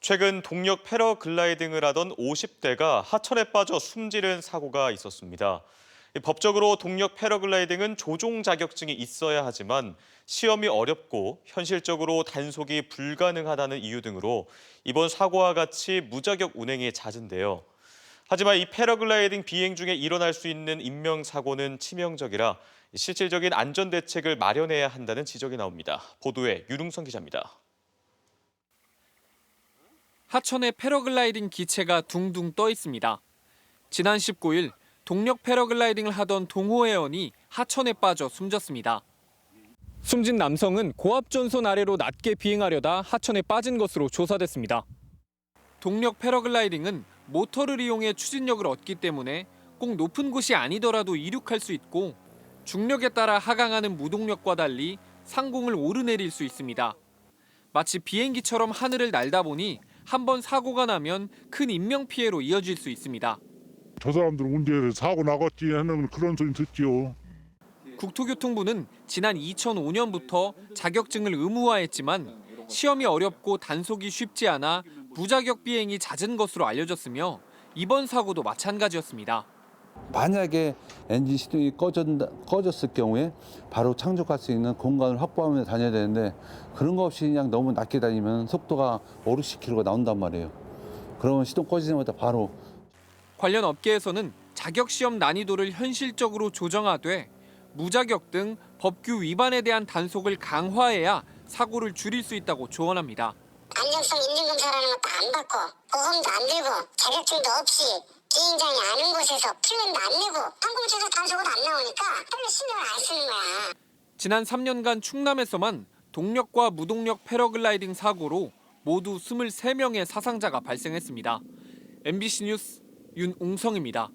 최근 동력 패러글라이딩을 하던 50대가 하천에 빠져 숨지는 사고가 있었습니다. 법적으로 동력 패러글라이딩은 조종 자격증이 있어야 하지만 시험이 어렵고 현실적으로 단속이 불가능하다는 이유 등으로 이번 사고와 같이 무자격 운행이 잦은데요. 하지만 이 패러글라이딩 비행 중에 일어날 수 있는 인명사고는 치명적이라 실질적인 안전 대책을 마련해야 한다는 지적이 나옵니다. 보도에 유릉선 기자입니다. 하천에 패러글라이딩 기체가 둥둥 떠 있습니다. 지난 19일 동력 패러글라이딩을 하던 동호회원이 하천에 빠져 숨졌습니다. 숨진 남성은 고압 전선 아래로 낮게 비행하려다 하천에 빠진 것으로 조사됐습니다. 동력 패러글라이딩은 모터를 이용해 추진력을 얻기 때문에 꼭 높은 곳이 아니더라도 이륙할 수 있고 중력에 따라 하강하는 무동력과 달리 상공을 오르내릴 수 있습니다. 마치 비행기처럼 하늘을 날다 보니 한 번 사고가 나면 큰 인명 피해로 이어질 수 있습니다. 저 사람들 운전해서 사고 나갔지 하는 그런 소리 듣지요. 국토교통부는 지난 2005년부터 자격증을 의무화했지만 시험이 어렵고 단속이 쉽지 않아 무자격 비행이 잦은 것으로 알려졌으며 이번 사고도 마찬가지였습니다. 만약에 엔진 시동이 꺼졌다, 꺼졌을 경우에 바로 착륙할 수 있는 공간을 확보하면서 다녀야 되는데 그런 거 없이 그냥 너무 낮게 다니면 속도가 5, 60km가 나온단 말이에요. 그러면 시동 꺼지자마자 바로 관련 업계에서는 자격 시험 난이도를 현실적으로 조정하되 무자격 등 법규 위반에 대한 단속을 강화해야 사고를 줄일 수 있다고 조언합니다. 안정성 인증 검사라는 것도 안 받고 보험도 안 들고 자격증도 없이 비행장이 아는 곳에서 플랜도 안 내고 항공처에서 단속은 안 나오니까 별로 신경을 안 쓰는 거야. 지난 3년간 충남에서만 동력과 무동력 패러글라이딩 사고로 모두 23명의 사상자가 발생했습니다. MBC 뉴스 윤웅성입니다.